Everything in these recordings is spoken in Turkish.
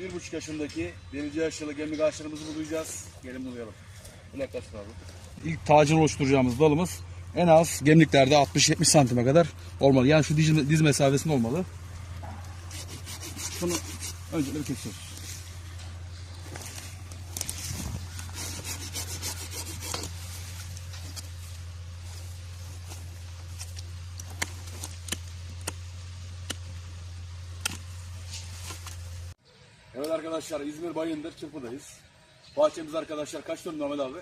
bir buçuk yaşındaki birinci yaşlı gemlik ağaçlarımızı bulayacağız. Gelin bulayalım. Bu yaklaşık abi. İlk tacını oluşturacağımız dalımız en az gemliklerde 60-70 santime kadar olmalı. Yani şu diz, diz mesafesinde olmalı. Bunu önce bir kesiyoruz. Evet arkadaşlar İzmir Bayındır Çırpı'dayız. Bahçemiz arkadaşlar kaç dönüm Ahmet abi?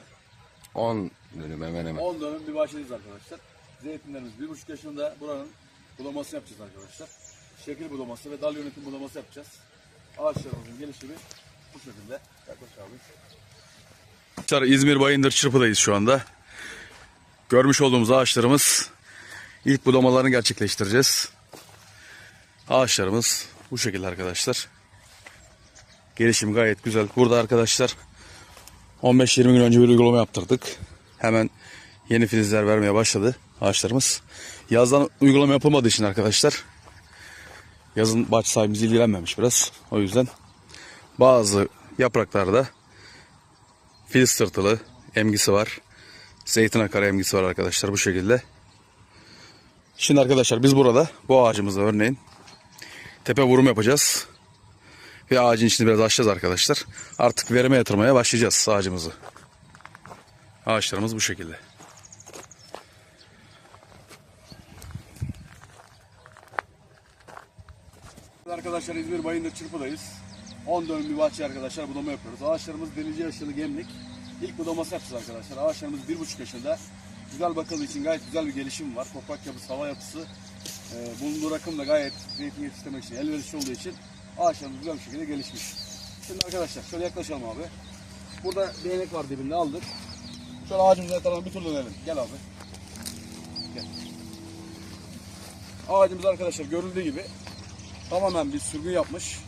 10 dönüm hemen hemen. 10 dönüm bir bahçedeyiz arkadaşlar. Zeytinlerimiz 1,5 yaşında buranın budaması yapacağız arkadaşlar. Şekil budaması ve dal yönetim budaması yapacağız. Ağaçlarımızın gelişimi bu şekilde. Yaklaş abi. Arkadaşlar İzmir Bayındır Çırpı'dayız şu anda. Görmüş olduğumuz ağaçlarımız ilk budamalarını gerçekleştireceğiz. Ağaçlarımız bu şekilde arkadaşlar. Gelişim gayet güzel. Burada arkadaşlar 15-20 gün önce bir uygulama yaptırdık. Hemen yeni filizler vermeye başladı ağaçlarımız. Yazdan uygulama yapılmadığı için arkadaşlar yazın bahçe sahibimiz ilgilenmemiş biraz. O yüzden bazı yapraklarda filiz tırtılı emgisi var. Zeytin akarı emgisi var arkadaşlar bu şekilde. Şimdi arkadaşlar biz burada bu ağacımızda örneğin tepe vurum yapacağız. Ve ağacın içini biraz açacağız arkadaşlar. Artık verime yatırmaya başlayacağız ağacımızı. Ağaçlarımız bu şekilde. Arkadaşlar İzmir Bayındır Çırpı'dayız. 10 dönüm bir bahçe arkadaşlar budama yapıyoruz. Ağaçlarımız denici yaşlı gemlik. İlk budaması yapacağız arkadaşlar. Ağaçlarımız 1,5 yaşında. Güzel bakıldığı için gayet güzel bir gelişim var. Toprak yapısı, hava yapısı. E, bulunduğu rakım da gayet zeytin yetiştirmek için elverişli olduğu için ağaçlarımız güzel bir şekilde gelişmiş. Şimdi arkadaşlar şöyle yaklaşalım abi. Burada değnek var dibinde aldık. Şöyle ağacımızın etrafına bir tur dönelim. Gel abi. Gel. Ağacımız arkadaşlar görüldüğü gibi tamamen bir sürgün yapmış.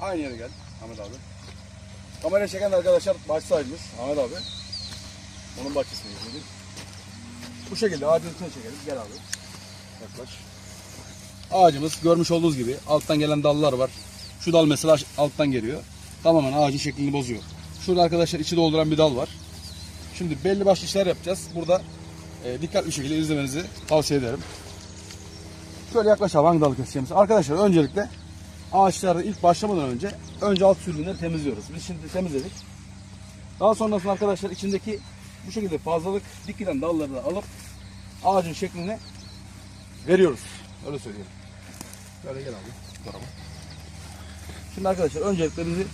Aynı yere gel Ahmet abi. Kameraya çeken arkadaşlar bahçe sahibimiz Ahmet abi. Onun bahçesine gidelim. Bu şekilde ağacın içine çekelim. Gel abi. Yaklaş. Ağacımız görmüş olduğunuz gibi alttan gelen dallar var. Şu dal mesela alttan geliyor. Tamamen ağacın şeklini bozuyor. Şurada arkadaşlar içi dolduran bir dal var. Şimdi belli başlı işler yapacağız. Burada e, dikkatli şekilde izlemenizi tavsiye ederim. Şöyle yaklaş abi hangi dalı keseceğimiz. Arkadaşlar öncelikle ağaçlarda ilk başlamadan önce önce alt sürgünleri temizliyoruz. Biz şimdi temizledik. Daha sonrasında arkadaşlar içindeki bu şekilde fazlalık dik giden dalları da alıp ağacın şeklini veriyoruz. Öyle söyleyeyim. Böyle gel abi. tarafa. Şimdi arkadaşlar öncelikle bizi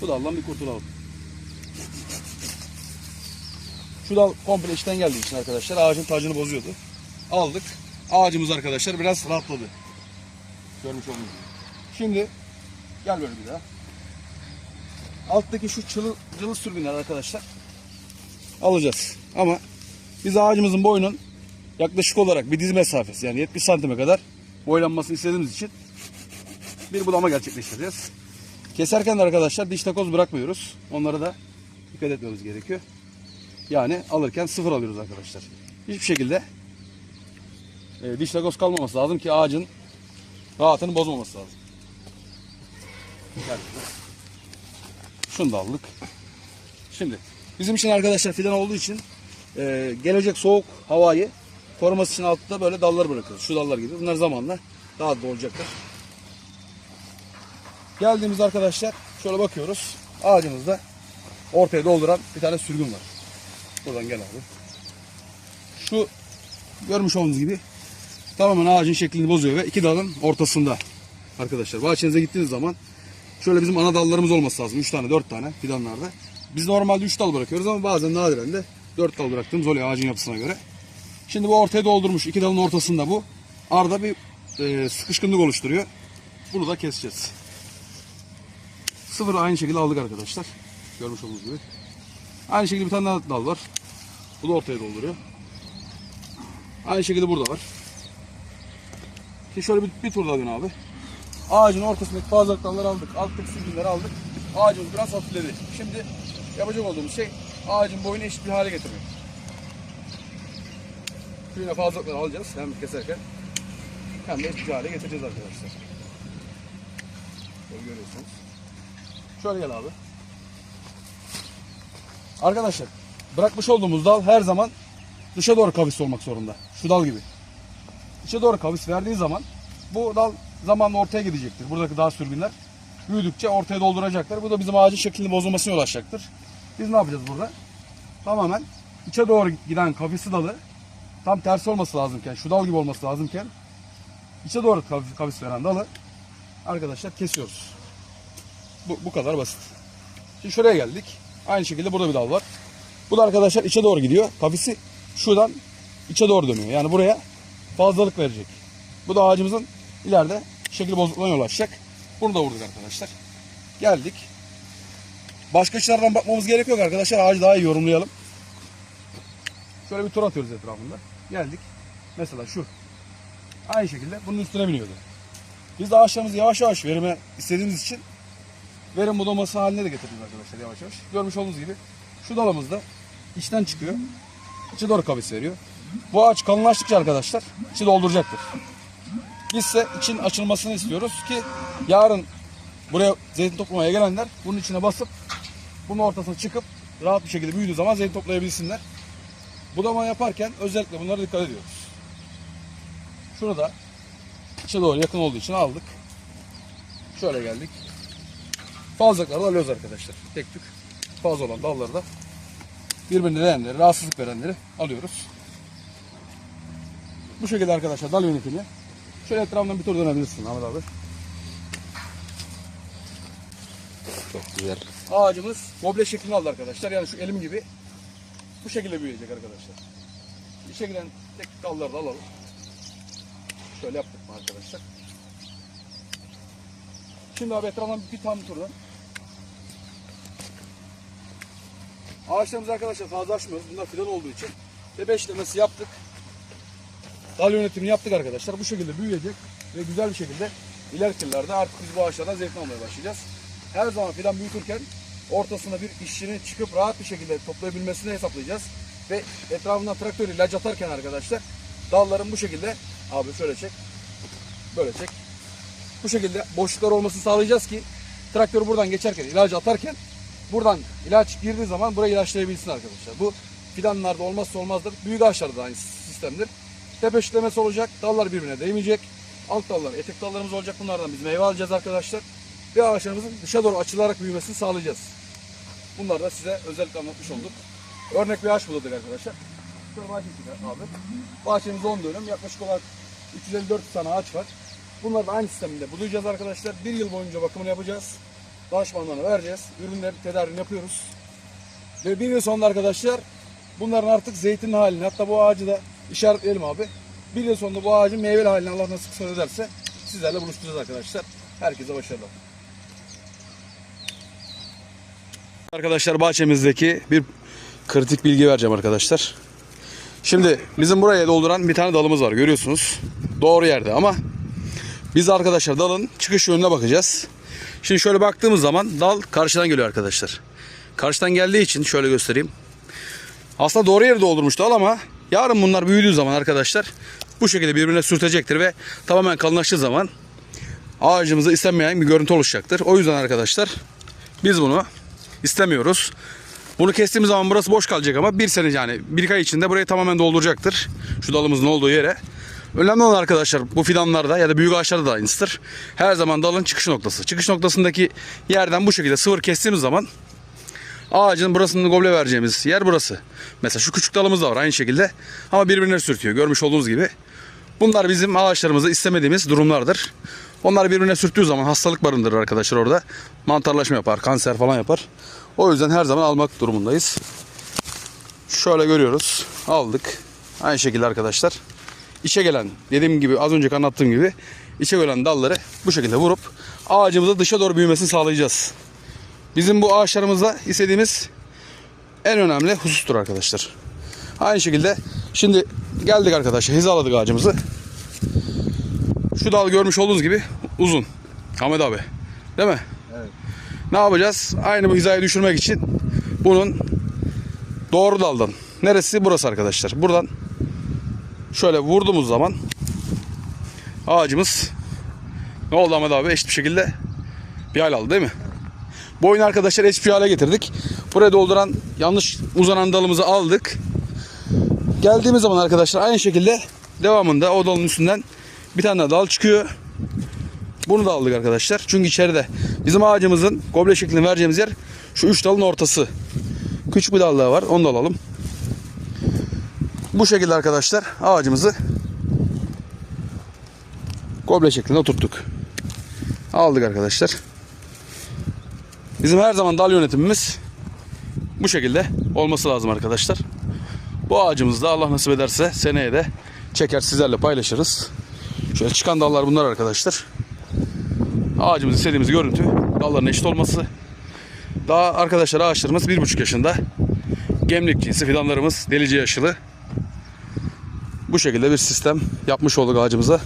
bu daldan bir kurtulalım. Şu dal komple içten geldiği için arkadaşlar ağacın tacını bozuyordu. Aldık. Ağacımız arkadaşlar biraz rahatladı. Görmüş olduğunuz gibi. Şimdi gel böyle bir daha. Alttaki şu çılı, cılı sürgünler arkadaşlar alacağız. Ama biz ağacımızın boyunun yaklaşık olarak bir diz mesafesi yani 70 santime kadar boylanmasını istediğimiz için bir bulama gerçekleştireceğiz. Keserken de arkadaşlar diş takoz bırakmıyoruz. Onlara da dikkat etmemiz gerekiyor. Yani alırken sıfır alıyoruz arkadaşlar. Hiçbir şekilde e, diş takoz kalmaması lazım ki ağacın rahatını bozmaması lazım. Şunu da aldık. Şimdi bizim için arkadaşlar fidan olduğu için e, gelecek soğuk havayı koruması için altta böyle dallar bırakıyoruz. Şu dallar gibi. Bunlar zamanla daha da olacaklar. Geldiğimizde arkadaşlar şöyle bakıyoruz. Ağacımızda ortaya dolduran bir tane sürgün var. Buradan gel abi. Şu görmüş olduğunuz gibi tamamen ağacın şeklini bozuyor ve iki dalın ortasında arkadaşlar. Bahçenize gittiğiniz zaman şöyle bizim ana dallarımız olması lazım. 3 tane 4 tane fidanlarda. Biz normalde 3 dal bırakıyoruz ama bazen nadiren de 4 dal bıraktığımız oluyor ağacın yapısına göre. Şimdi bu ortaya doldurmuş. iki dalın ortasında bu. Arada bir e, sıkışkınlık oluşturuyor. Bunu da keseceğiz. Sıfır aynı şekilde aldık arkadaşlar. Görmüş olduğunuz gibi. Aynı şekilde bir tane daha dal var. Bu da ortaya dolduruyor. Aynı şekilde burada var. Şimdi şöyle bir, bir tur daha dön abi. Ağacın ortasındaki fazlalık dalları aldık. Alttaki sürgünleri aldık. Ağacımız biraz hafifledi. Şimdi yapacak olduğumuz şey ağacın boyunu eşit bir hale getirmek. Şöyle fazlalıkları alacağız hem keserken hem de bir hale getireceğiz arkadaşlar. Şöyle görüyorsunuz. Şöyle gel abi. Arkadaşlar bırakmış olduğumuz dal her zaman dışa doğru kavis olmak zorunda. Şu dal gibi. İçe doğru kavis verdiği zaman bu dal zamanla ortaya gidecektir. Buradaki dağ sürgünler büyüdükçe ortaya dolduracaklar. Bu da bizim ağacın şeklini bozulmasına yol açacaktır. Biz ne yapacağız burada? Tamamen içe doğru giden kavisi dalı tam tersi olması lazımken, şu dal gibi olması lazımken içe doğru kavis, veren dalı arkadaşlar kesiyoruz. Bu, bu kadar basit. Şimdi şuraya geldik. Aynı şekilde burada bir dal var. Bu da arkadaşlar içe doğru gidiyor. Kafisi şuradan içe doğru dönüyor. Yani buraya fazlalık verecek. Bu da ağacımızın ileride şekil bozukluğuna yol açacak. Bunu da vurduk arkadaşlar. Geldik. Başka açılardan bakmamız gerek yok arkadaşlar. Ağacı daha iyi yorumlayalım. Şöyle bir tur atıyoruz etrafında. Geldik. Mesela şu. Aynı şekilde bunun üstüne biniyordu. Biz de ağaçlarımızı yavaş yavaş verime istediğimiz için verim budaması haline de getirdik arkadaşlar yavaş yavaş. Görmüş olduğunuz gibi şu dalımız da içten çıkıyor. İçe doğru kavis veriyor. Bu ağaç kalınlaştıkça arkadaşlar içi dolduracaktır. Biz ise için açılmasını istiyoruz ki yarın buraya zeytin toplamaya gelenler bunun içine basıp bunun ortasına çıkıp rahat bir şekilde büyüdüğü zaman zeytin toplayabilsinler. Budama yaparken özellikle bunlara dikkat ediyoruz. Şunu da içe doğru yakın olduğu için aldık. Şöyle geldik. Fazlalıkları da alıyoruz arkadaşlar. Tek tük fazla olan dalları da birbirine değenleri, rahatsızlık verenleri alıyoruz. Bu şekilde arkadaşlar dal yönetimi. Şöyle etrafından bir tur dönebilirsin Ahmet abi. Çok güzel. Ağacımız moble şeklini aldı arkadaşlar. Yani şu elim gibi bu şekilde büyüyecek arkadaşlar. İşe giden tek dalları da alalım. Şöyle yaptık mı arkadaşlar. Şimdi abi etrafından bir tam turdan. Ağaçlarımız arkadaşlar fazla açmıyoruz. Bunlar fidan olduğu için. Ve beşlemesi yaptık. Dal yönetimini yaptık arkadaşlar. Bu şekilde büyüyecek ve güzel bir şekilde ileriki yıllarda artık biz bu ağaçlardan zevk almaya başlayacağız. Her zaman fidan büyütürken ortasına bir işçinin çıkıp rahat bir şekilde toplayabilmesini hesaplayacağız. Ve etrafından traktör ilaç atarken arkadaşlar dalların bu şekilde abi şöyle çek böyle çek bu şekilde boşluklar olmasını sağlayacağız ki traktör buradan geçerken ilacı atarken buradan ilaç girdiği zaman burayı ilaçlayabilsin arkadaşlar. Bu fidanlarda olmazsa olmazdır. Büyük ağaçlarda da aynı sistemdir. Tepe şişlemesi olacak. Dallar birbirine değmeyecek. Alt dallar, etek dallarımız olacak. Bunlardan biz meyve alacağız arkadaşlar. Ve ağaçlarımızın dışa doğru açılarak büyümesini sağlayacağız. Bunları da size özellikle anlatmış olduk. Örnek bir ağaç buladık arkadaşlar. Şöyle bahçesi var abi. Bahçemiz 10 dönüm. Yaklaşık olarak 354 tane ağaç var. Bunları da aynı sistemde bulayacağız arkadaşlar. Bir yıl boyunca bakımını yapacağız. Danışmanlarına vereceğiz. Ürünleri tedarini yapıyoruz. Ve bir yıl sonunda arkadaşlar bunların artık zeytin halini hatta bu ağacı da işaretleyelim abi. Bir yıl sonunda bu ağacın meyveli halini Allah nasip ederse sizlerle buluşturacağız arkadaşlar. Herkese başarılar. Arkadaşlar bahçemizdeki bir kritik bilgi vereceğim arkadaşlar. Şimdi bizim buraya dolduran bir tane dalımız var görüyorsunuz. Doğru yerde ama biz arkadaşlar dalın çıkış yönüne bakacağız. Şimdi şöyle baktığımız zaman dal karşıdan geliyor arkadaşlar. Karşıdan geldiği için şöyle göstereyim. Aslında doğru yeri doldurmuş dal ama yarın bunlar büyüdüğü zaman arkadaşlar bu şekilde birbirine sürtecektir ve tamamen kalınlaştığı zaman ağacımıza istenmeyen bir görüntü oluşacaktır. O yüzden arkadaşlar biz bunu istemiyoruz. Bunu kestiğimiz zaman burası boş kalacak ama bir sene yani bir ay içinde burayı tamamen dolduracaktır. Şu dalımızın olduğu yere. Önemli olan arkadaşlar bu fidanlarda ya da büyük ağaçlarda da aynısıdır. Her zaman dalın çıkış noktası. Çıkış noktasındaki yerden bu şekilde sıvır kestiğimiz zaman ağacın burasını goble vereceğimiz yer burası. Mesela şu küçük dalımız da var aynı şekilde ama birbirine sürtüyor. Görmüş olduğunuz gibi. Bunlar bizim ağaçlarımızı istemediğimiz durumlardır. Onlar birbirine sürttüğü zaman hastalık barındırır arkadaşlar orada. Mantarlaşma yapar, kanser falan yapar. O yüzden her zaman almak durumundayız. Şöyle görüyoruz. Aldık. Aynı şekilde arkadaşlar. İçe gelen, dediğim gibi az önce anlattığım gibi içe gelen dalları bu şekilde vurup ağacımızı dışa doğru büyümesini sağlayacağız. Bizim bu ağaçlarımızda istediğimiz en önemli husustur arkadaşlar. Aynı şekilde şimdi geldik arkadaşlar hizaladık ağacımızı. Şu dal görmüş olduğunuz gibi uzun. Ahmet abi. Değil mi? Evet. Ne yapacağız? Aynı bu hizaya düşürmek için bunun doğru daldan. Neresi? Burası arkadaşlar. Buradan şöyle vurduğumuz zaman ağacımız ne oldu Ahmet abi? Eşit bir şekilde bir hal aldı değil mi? Bu oyunu arkadaşlar eski bir hale getirdik. Buraya dolduran yanlış uzanan dalımızı aldık. Geldiğimiz zaman arkadaşlar aynı şekilde devamında o dalın üstünden bir tane daha dal çıkıyor. Bunu da aldık arkadaşlar. Çünkü içeride bizim ağacımızın goble şeklini vereceğimiz yer şu üç dalın ortası. Küçük bir dal daha var. Onu da alalım. Bu şekilde arkadaşlar ağacımızı goble şeklinde oturttuk. Aldık arkadaşlar. Bizim her zaman dal yönetimimiz bu şekilde olması lazım arkadaşlar. Bu ağacımızı da Allah nasip ederse seneye de çeker sizlerle paylaşırız. Şöyle çıkan dallar bunlar arkadaşlar. Ağacımız istediğimiz görüntü dalların eşit olması. Daha arkadaşlar ağaçlarımız bir buçuk yaşında. Gemlik cinsi fidanlarımız delice yaşılı. Bu şekilde bir sistem yapmış olduk ağacımıza.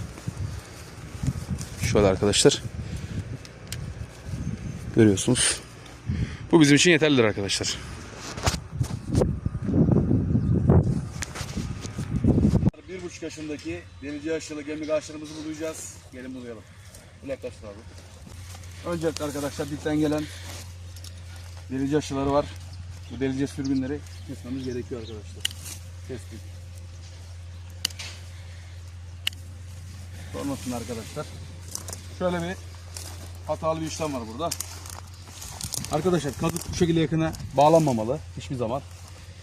Şöyle arkadaşlar. Görüyorsunuz. Bu bizim için yeterlidir arkadaşlar. Bir buçuk yaşındaki delici yaşlı gemlik ağaçlarımızı bulayacağız. Gelin bulayalım. Yaklaş abi. Öncelikle arkadaşlar dipten gelen delici aşıları var. Bu delice sürgünleri kesmemiz gerekiyor arkadaşlar. Kestik. Sonrasında arkadaşlar şöyle bir hatalı bir işlem var burada. Arkadaşlar kazık bu şekilde yakına bağlanmamalı hiçbir zaman.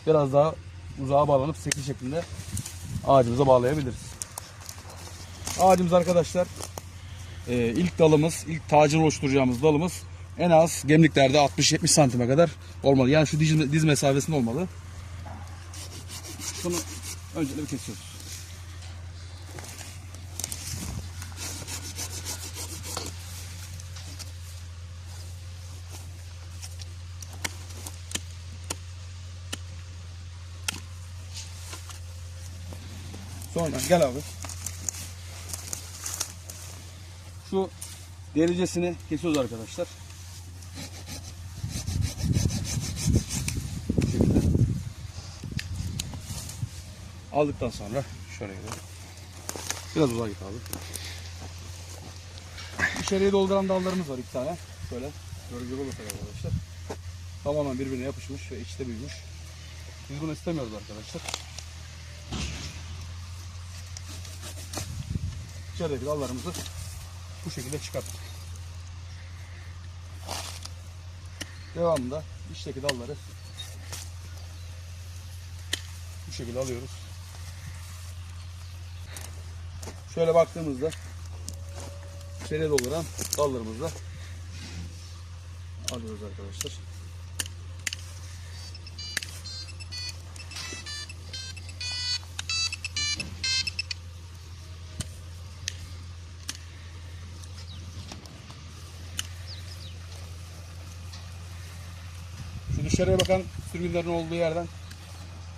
Biraz daha uzağa bağlanıp sekil şeklinde ağacımıza bağlayabiliriz. Ağacımız arkadaşlar e, ilk dalımız, ilk tacını oluşturacağımız dalımız en az gemliklerde 60-70 santime kadar olmalı. Yani şu diz, diz mesafesinde olmalı. Bunu öncelikle kesiyoruz. Sonra gel abi. Şu delicesini kesiyoruz arkadaşlar. Aldıktan sonra şöyle gidelim. Biraz uzağa git abi. İçeriye dolduran dallarımız var iki tane. Şöyle görecek olursak arkadaşlar. Tamamen birbirine yapışmış ve içte büyümüş. Biz bunu istemiyoruz arkadaşlar. İçerideki dallarımızı bu şekilde çıkarttık. Devamında içteki dalları bu şekilde alıyoruz. Şöyle baktığımızda içeriye dolduran dallarımızı da alıyoruz arkadaşlar. Dışarıya bakan sürgünlerin olduğu yerden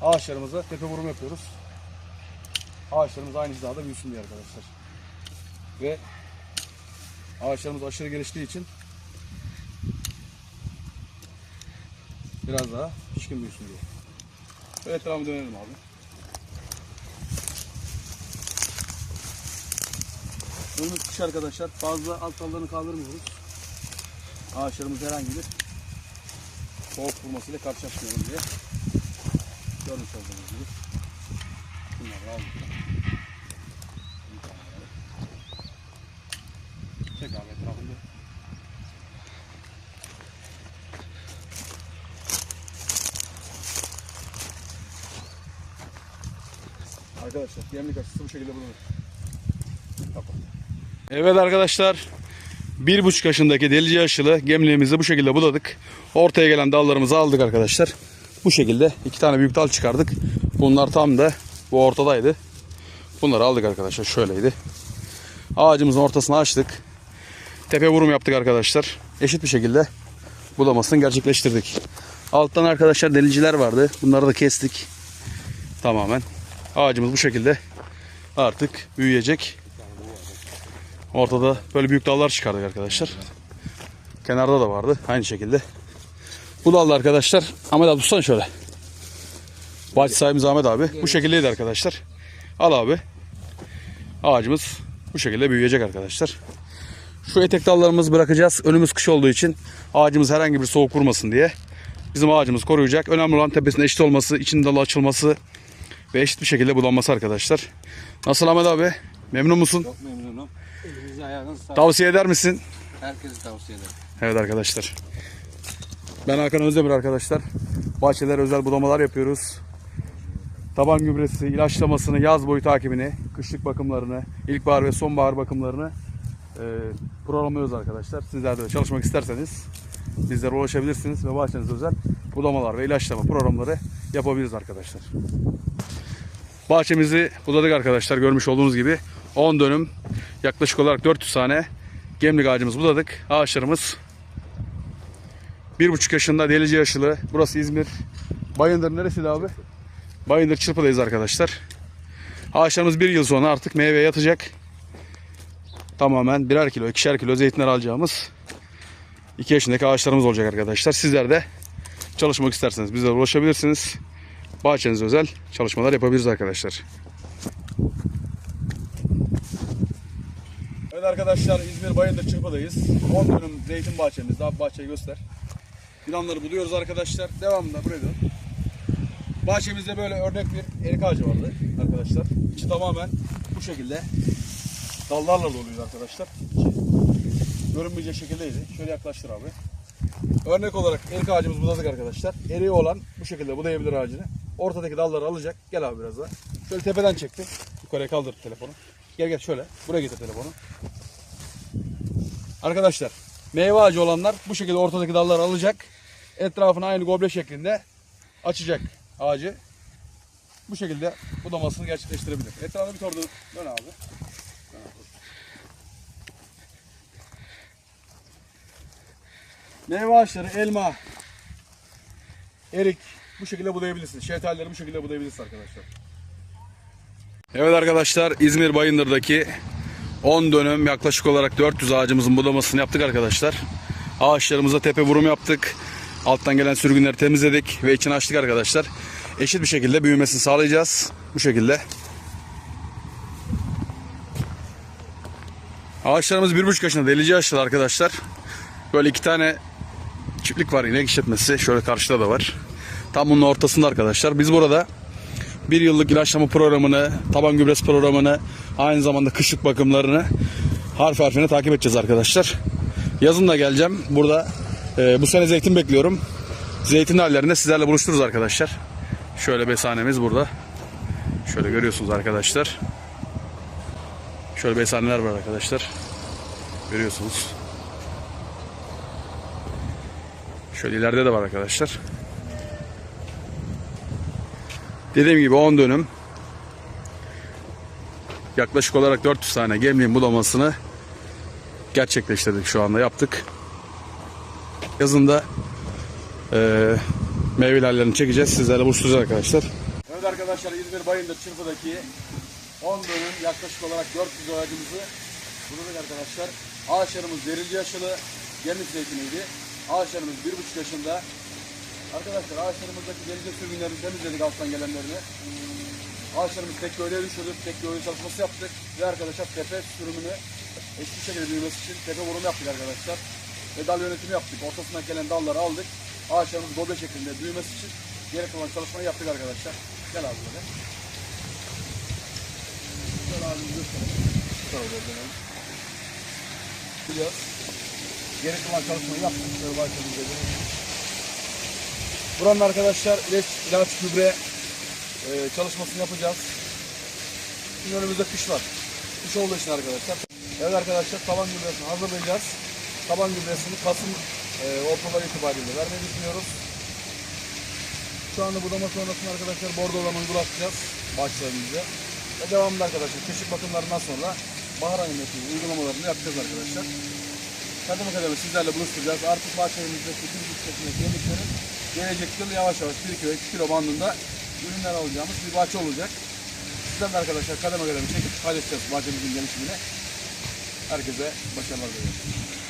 ağaçlarımıza tepe vurum yapıyoruz. Ağaçlarımız aynı hizada büyüsün diye arkadaşlar. Ve ağaçlarımız aşırı geliştiği için biraz daha pişkin büyüsün diye. Böyle etrafını dönelim abi. Önümüz kış arkadaşlar. Fazla alt dallarını kaldırmıyoruz. Ağaçlarımız herhangi bir soğuk vurmasıyla karşılaşmayalım diye. Görmüş olduğunuz gibi. Bunları aldık. Çek etrafında. Arkadaşlar yemlik açısı bu şekilde bulunur. Evet arkadaşlar bir buçuk yaşındaki delici aşılı gemliğimizi bu şekilde buladık. Ortaya gelen dallarımızı aldık arkadaşlar. Bu şekilde iki tane büyük dal çıkardık. Bunlar tam da bu ortadaydı. Bunları aldık arkadaşlar. Şöyleydi. Ağacımızın ortasını açtık. Tepe vurum yaptık arkadaşlar. Eşit bir şekilde bulamasını gerçekleştirdik. Alttan arkadaşlar deliciler vardı. Bunları da kestik. Tamamen. Ağacımız bu şekilde artık büyüyecek. Ortada böyle büyük dallar çıkardık arkadaşlar. Kenarda da vardı aynı şekilde. Bu dallar arkadaşlar Ahmet abi tutsana şöyle. Bahçe sahibimiz Ahmet abi. Bu şekildeydi arkadaşlar. Al abi. Ağacımız bu şekilde büyüyecek arkadaşlar. Şu etek dallarımızı bırakacağız. Önümüz kış olduğu için ağacımız herhangi bir soğuk vurmasın diye. Bizim ağacımız koruyacak. Önemli olan tepesinin eşit olması, içinin dalı açılması ve eşit bir şekilde budanması arkadaşlar. Nasıl Ahmet abi? Memnun musun? Çok memnunum. Ayağınız. Tavsiye eder misin? Herkese tavsiye ederim. Evet arkadaşlar. Ben Hakan Özdemir arkadaşlar. Bahçelere özel budamalar yapıyoruz. Taban gübresi, ilaçlamasını, yaz boyu takibini, kışlık bakımlarını, ilkbahar ve sonbahar bakımlarını e, programlıyoruz arkadaşlar. Sizler de çalışmak isterseniz bizlere ulaşabilirsiniz ve bahçenize özel budamalar ve ilaçlama programları yapabiliriz arkadaşlar. Bahçemizi budadık arkadaşlar görmüş olduğunuz gibi 10 dönüm yaklaşık olarak 400 tane gemlik ağacımız budadık. Ağaçlarımız bir buçuk yaşında delici yaşlı. Burası İzmir. Bayındır neresiydi abi? Bayındır Çırpı'dayız arkadaşlar. Ağaçlarımız bir yıl sonra artık meyveye yatacak. Tamamen birer kilo, ikişer kilo zeytinler alacağımız 2 yaşındaki ağaçlarımız olacak arkadaşlar. Sizler de çalışmak isterseniz bizlere ulaşabilirsiniz. Bahçenize özel çalışmalar yapabiliriz arkadaşlar. Evet arkadaşlar İzmir Bayındır Çırpı'dayız. 10 dönüm zeytin bahçemizde. Abi bahçeyi göster. Fidanları buluyoruz arkadaşlar. Devamında buraya dön. Bahçemizde böyle örnek bir erik ağacı vardı arkadaşlar. İçi tamamen bu şekilde dallarla doluydu arkadaşlar. Görünmeyecek şekildeydi. Şöyle yaklaştır abi. Örnek olarak erik ağacımız budadık arkadaşlar. Eriği olan bu şekilde budayabilir ağacını. Ortadaki dalları alacak. Gel abi biraz daha. Şöyle tepeden çekti. Yukarıya kaldır telefonu. Gel gel şöyle. Buraya getir telefonu. Arkadaşlar meyve ağacı olanlar bu şekilde ortadaki dalları alacak. Etrafını aynı goble şeklinde açacak ağacı. Bu şekilde budamasını gerçekleştirebilir. Etrafını bir abi. Dön abi. Meyve ağaçları, elma, erik bu şekilde budayabilirsiniz. Şeftalileri bu şekilde budayabilirsiniz arkadaşlar. Evet arkadaşlar İzmir Bayındır'daki 10 dönüm yaklaşık olarak 400 ağacımızın budamasını yaptık arkadaşlar. Ağaçlarımıza tepe vurum yaptık. Alttan gelen sürgünleri temizledik ve içini açtık arkadaşlar. Eşit bir şekilde büyümesini sağlayacağız. Bu şekilde. Ağaçlarımız 1,5 yaşında delici yaşlı arkadaşlar. Böyle iki tane çiftlik var inek işletmesi. Şöyle karşıda da var. Tam bunun ortasında arkadaşlar. Biz burada bir yıllık ilaçlama programını, taban gübresi programını, aynı zamanda kışlık bakımlarını harf harfine takip edeceğiz arkadaşlar. Yazın da geleceğim. Burada e, bu sene zeytin bekliyorum. Zeytin hallerinde sizlerle buluştururuz arkadaşlar. Şöyle besanemiz burada. Şöyle görüyorsunuz arkadaşlar. Şöyle besaneler var arkadaşlar. Görüyorsunuz. Şöyle ileride de var arkadaşlar. Dediğim gibi 10 dönüm yaklaşık olarak 400 tane gemliğin bulamasını gerçekleştirdik şu anda yaptık. Yazında eee meyveli hallerini çekeceğiz. Sizlerle buluşturacağız arkadaşlar. Evet arkadaşlar İzmir Bayındır Çırpı'daki 10 dönüm yaklaşık olarak 400 ağacımızı bulduk arkadaşlar. Ağaçlarımız derici yaşlı gemlik zeytiniydi. Ağaçlarımız 1,5 yaşında. Arkadaşlar ağaçlarımızdaki denize sürgünlerini temizledik alttan gelenlerini. Ağaçlarımız tek gövdeye düşürdük. Tek gövde çalışması yaptık. Ve arkadaşlar tepe sürümünü bir şekilde büyümesi için tepe vurumu yaptık arkadaşlar. Ve dal yönetimi yaptık. Ortasından gelen dalları aldık. Ağaçlarımız gobe şeklinde büyümesi için geri kalan çalışmayı yaptık arkadaşlar. Gel abi böyle. Gel abi gösterelim. Şöyle dönelim. Geri kalan çalışmayı yaptık. Şöyle başlayalım. Buranın arkadaşlar ilaç, ilaç gübre e, çalışmasını yapacağız. Şimdi önümüzde kış var. Kış olduğu için arkadaşlar. Evet arkadaşlar taban gübresini hazırlayacağız. Taban gübresini Kasım e, ortaları itibariyle vermeyi düşünüyoruz. Şu anda budama sonrasında arkadaşlar bordolamını bırakacağız başlarımızda. Ve devamında arkadaşlar kışlık bakımlarından sonra bahar ayındaki uygulamalarını yapacağız arkadaşlar. Kademe kademe sizlerle buluşturacağız. Artık bahçemizdeki bir buçuk yaşındaki yemeklerin gelecek yıl yavaş yavaş 1 kilo 2 kilo bandında ürünler alacağımız bir bahçe olacak. Sizden de arkadaşlar kademe kademe çekip paylaşacağız bahçemizin gelişimini. Herkese başarılar diliyorum.